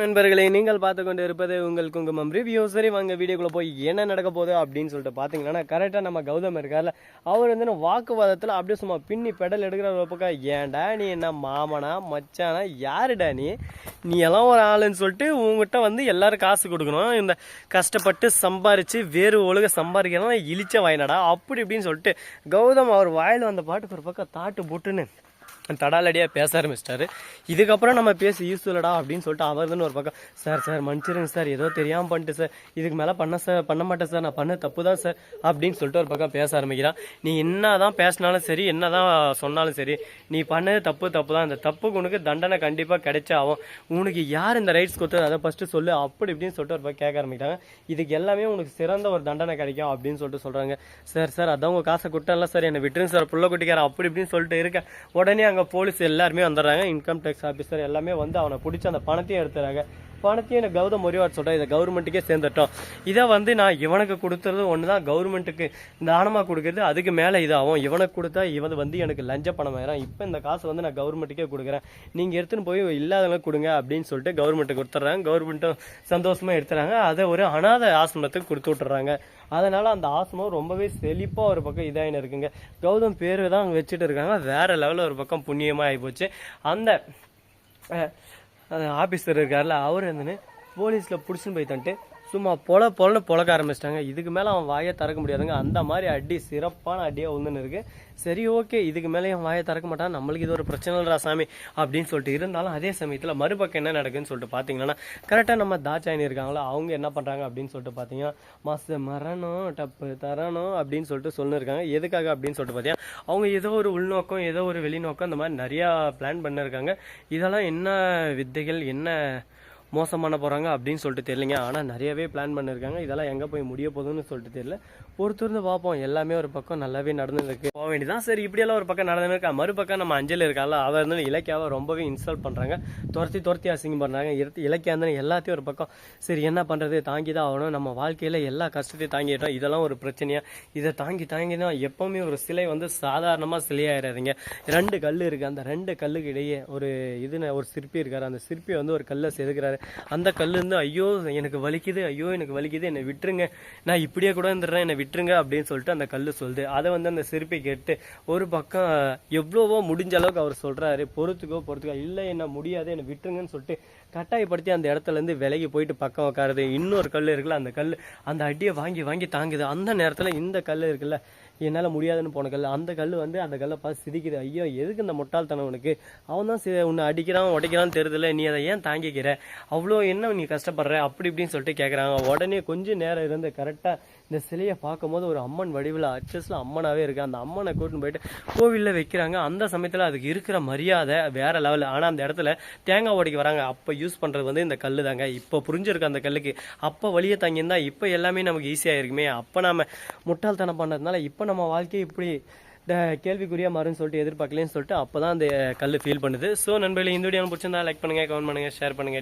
நண்பர்களே. நீங்கள் பார்த்து கொண்டு இருப்பது உங்கள் குங்குமம் ரிவ்யூ சரி வாங்க வீடியோக்குள்ளே போய் என்ன நடக்க போகுது அப்படின்னு சொல்லிட்டு பார்த்தீங்கன்னா கரெக்டாக நம்ம கௌதம் இருக்கார்ல. அவர் வந்து வாக்குவாதத்தில் அப்படியே சும்மா பின்னி பெடல் எடுக்கிற ஒரு பக்கம். ஏன்டா நீ என்ன மாமனா மச்சானா யாருடா நீ? நீ எல்லாம் ஒரு ஆளுன்னு சொல்லிட்டு உங்ககிட்ட வந்து எல்லாரும் காசு கொடுக்கணும். இந்த கஷ்டப்பட்டு சம்பாரித்து வேறு ஒழுக சம்பாதிக்கிறோம் இழிச்ச வாயினடா. அப்படி இப்படின்னு சொல்லிட்டு கௌதம் அவர் வாயில் வந்த பாட்டுக்கு ஒரு பக்கம் தாட்டு போட்டுன்னு தடாலடியாக பேச ஆரம்பிச்சிட்டாரு. இதுக்கப்புறம் நம்ம பேசி யூஸ்ஃபுல்லடா அப்படின்னு சொல்லிட்டு அவர் ஒரு பக்கம் சார் சார் மன்னிச்சிருங்க சார் ஏதோ தெரியாமல் பண்ணிட்டு சார் இதுக்கு மேலே பண்ண சார் பண்ண மாட்டேன் சார் நான் பண்ண தப்பு தான் சார் அப்படின்னு சொல்லிட்டு ஒரு பக்கம் பேச ஆரம்பிக்கிறான். நீ என்ன தான் பேசினாலும் சரி என்ன தான் சொன்னாலும் சரி நீ பண்ணது தப்பு தப்பு தான் இந்த தப்புக்கு உனக்கு தண்டனை கண்டிப்பாக கிடைச்சே ஆகும். உனக்கு யார் இந்த ரைட்ஸ் கொடுத்தது அதை ஃபஸ்ட்டு சொல்லு அப்படி இப்படின்னு சொல்லிட்டு ஒரு பக்கம் கேட்க ஆரம்பிக்கிறாங்க. இதுக்கு எல்லாமே உனக்கு சிறந்த ஒரு தண்டனை கிடைக்கும் அப்படின்னு சொல்லிட்டு சொல்கிறாங்க சார் சார் அதான் உங்கள் காசை கொடுத்தல சார் என்னை விட்டுருங்க சார் புள்ள குட்டிக்காரன் அப்படி இப்படின்னு சொல்லிட்டு இருக்கேன் உடனே அங்கே போலீஸ் எல்லாருமே வந்துடுறாங்க. இன்கம் டேக்ஸ் ஆஃபீஸர் எல்லாமே வந்து அவனை பிடிச்சி அந்த பணத்தையும் எடுத்துறாங்க பணத்தையும் எனக்கு கௌதம் ஒரேவாட் சொல்கிறேன் இதை கவர்மெண்ட்டுக்கே சேர்ந்துட்டோம். இதை வந்து நான் இவனுக்கு கொடுத்துறது ஒன்று தான் கவர்மெண்ட்டுக்கு தானமாக கொடுக்குறது? அதுக்கு மேலே இதாகும். இவனுக்கு கொடுத்தா இவன் வந்து எனக்கு லஞ்ச பணம் ஆயிரும் இப்போ இந்த காசு வந்து நான் கவர்மெண்ட்டுக்கே கொடுக்குறேன். நீங்கள் எடுத்துன்னு போய் இல்லாதவங்களுக்கு கொடுங்க அப்படின்னு சொல்லிட்டு கவர்மெண்ட்டுக்கு கொடுத்துட்றாங்க. கவர்மெண்ட்டும் சந்தோஷமாக எடுத்துறாங்க. அதை ஒரு அனாதை ஆசிரமத்துக்கு கொடுத்து விட்டுறாங்க. அதனால் அந்த ஆசிரமம் ரொம்பவே செழிப்பாக ஒரு பக்கம் இதாகினு இருக்குங்க. கௌதம் பேர் தான் அங்கே வச்சுட்டு இருக்காங்க. வேறு லெவலில் ஒரு பக்கம் புண்ணியமாக ஆகிப்போச்சு அந்த அந்த ஆஃபீஸர் இருக்கார்ல அவர் இருந்துன்னு போலீஸில் பிடிச்சின்னு போய் தந்துட்டு சும்மா பொல பொலன்னு பொழக்க ஆரம்பிச்சிட்டாங்க. இதுக்கு மேலே அவன் வாயை திறக்க முடியாதுங்க. அந்த மாதிரி அடி சிறப்பான அடியாக ஒன்றுன்னு இருக்கு. சரி ஓகே இதுக்கு மேலே அவன் வாயை திறக்க மாட்டான். நம்மளுக்கு இது ஒரு பிரச்சனை இல்லைடா சாமி அப்படின்னு சொல்லிட்டு இருந்தாலும் அதே சமயத்தில் மறுபக்கம் என்ன நடக்குன்னு சொல்லிட்டு பார்த்தீங்கன்னா கரெக்டாக நம்ம தாச்சாயினி இருக்காங்களா அவங்க என்ன பண்ணுறாங்க அப்படின்னு சொல்லிட்டு பார்த்தீங்கன்னா மாச மரணம் டப்பு தரணும் அப்படின்னு சொல்லிட்டு சொல்லிருக்காங்க. எதுக்காக அப்படின்னு சொல்லிட்டு பார்த்தீங்கன்னா அவங்க ஏதோ ஒரு உள்நோக்கம் ஏதோ ஒரு வெளிநோக்கம் இந்த மாதிரி நிறையா பிளான் பண்ணிருக்காங்க. இதெல்லாம் என்ன வித்தைகள் என்ன மோசம் பண்ண போகிறாங்க அப்படின்னு சொல்லிட்டு தெரியலங்க. ஆனால் நிறையவே பிளான் பண்ணியிருக்காங்க இதெல்லாம் எங்கே போய் முடிய போகுதுன்னு சொல்லிட்டு தெரியல. பொறுத்திருந்து பார்ப்போம். எல்லாமே ஒரு பக்கம் நல்லாவே நடந்துருக்கு. போக வேண்டியதான் சரி இப்படியெல்லாம் ஒரு பக்கம் நடந்துருக்கா மறுபக்கம் நம்ம அஞ்சல் இருக்கால அவர் இருந்து இலக்கியாவை ரொம்பவே இன்ஸ்டால் பண்ணுறாங்க துரத்தி துரத்தி அசிங்கம் பண்ணுறாங்க இலக்கியா இருந்தாலும் எல்லாத்தையும் ஒரு பக்கம் சரி என்ன பண்ணுறது தாங்கி தான் ஆகணும். நம்ம வாழ்க்கையில் எல்லா கஷ்டத்தையும் தாங்கிட்டோம். இதெல்லாம் ஒரு பிரச்சனையாக இதை தாங்கி தாங்கி தான் எப்போவுமே ஒரு சிலை வந்து சாதாரணமாக சிலையாயிடாதீங்க ரெண்டு கல் இருக்குது அந்த ரெண்டு கல்லுக்கு இடையே ஒரு இதுன்னு ஒரு சிற்பி இருக்கார். அந்த சிற்பி வந்து ஒரு கல்லை செதுக்கிறாரு. அந்த கல்லுந்து ஐயோ எனக்கு வலிக்குது ஐயோ எனக்கு வலிக்குது என்னை விட்டுருங்க. நான் இப்படியே கூட இருந்துடுறேன் என்னை விட்டுருங்க அப்படின்னு சொல்லிட்டு அந்த கல் சொல்லுது. அதை வந்து அந்த சிற்பி கேட்டு ஒரு பக்கம் எவ்வளவோ முடிஞ்ச அளவுக்கு அவர் சொல்கிறாரு பொறுத்துக்கோ பொறுத்துக்கோ. இல்லை என்ன முடியாது என்னை விட்டுருங்கன்னு சொல்லிட்டு கட்டாயப்படுத்தி அந்த இடத்துலேருந்து விலகி போயிட்டு பக்கம் உட்காருது. இன்னொரு கல் இருக்குல்ல அந்த கல் அந்த அடியை வாங்கி வாங்கி தாங்குது. அந்த நேரத்தில் இந்த கல் இருக்குல்ல என்னால் முடியாதுன்னு போன கல் அந்த கல் வந்து அந்த கல்லை பார்த்து சிரிக்குது. ஐயோ எதுக்கு இந்த முட்டாள்தனம் உனக்கு? அவன் தான் சி- உன்னை அடிக்கிறான் உடைக்கிறான்னு தெரியுதுல நீ அதை ஏன் தாங்கிக்கிற? அவ்வளோ என்ன நீ கஷ்டப்படுற? அப்படி இப்படின்னு சொல்லிட்டு கேட்குறாங்க உடனே கொஞ்சம் நேரம் இருந்து கரெக்டாக இந்த சிலையை பார்க்கும்போது ஒரு அம்மன் வடிவில் அச்சஸில் அம்மனாகவே இருக்கு. அந்த அம்மனை கூட்டின்னு போயிட்டு கோவிலில் வைக்கிறாங்க. அந்த சமயத்தில் அதுக்கு இருக்கிற மரியாதை வேற லெவல் ஆனால் அந்த இடத்துல தேங்காய் உடைக்க வராங்க. அப்போ யூஸ் பண்ணுறது வந்து இந்த கல் தாங்க இப்போ புரிஞ்சிருக்கு அந்த கல்லுக்கு. அப்போ வழியை தங்கியிருந்தால் இப்போ எல்லாமே நமக்கு ஈஸியாக இருக்குமே அப்போ நம்ம முட்டாள்தனம் பண்ணதுனால இப்போ நம்ம வாழ்க்கை இப்படி இந்த கேள்விக்குறியா மாறுன்னு சொல்லிட்டு எதிர்பார்க்கலன்னு சொல்லிட்டு அப்போ தான் அந்த கல் ஃபீல் பண்ணுது. ஸோ நண்பர்களே இந்த வீடியோ பிடிச்சிருந்தா லைக் பண்ணுங்க கமெண்ட் பண்ணுங்கள் ஷேர் பண்ணுங்க.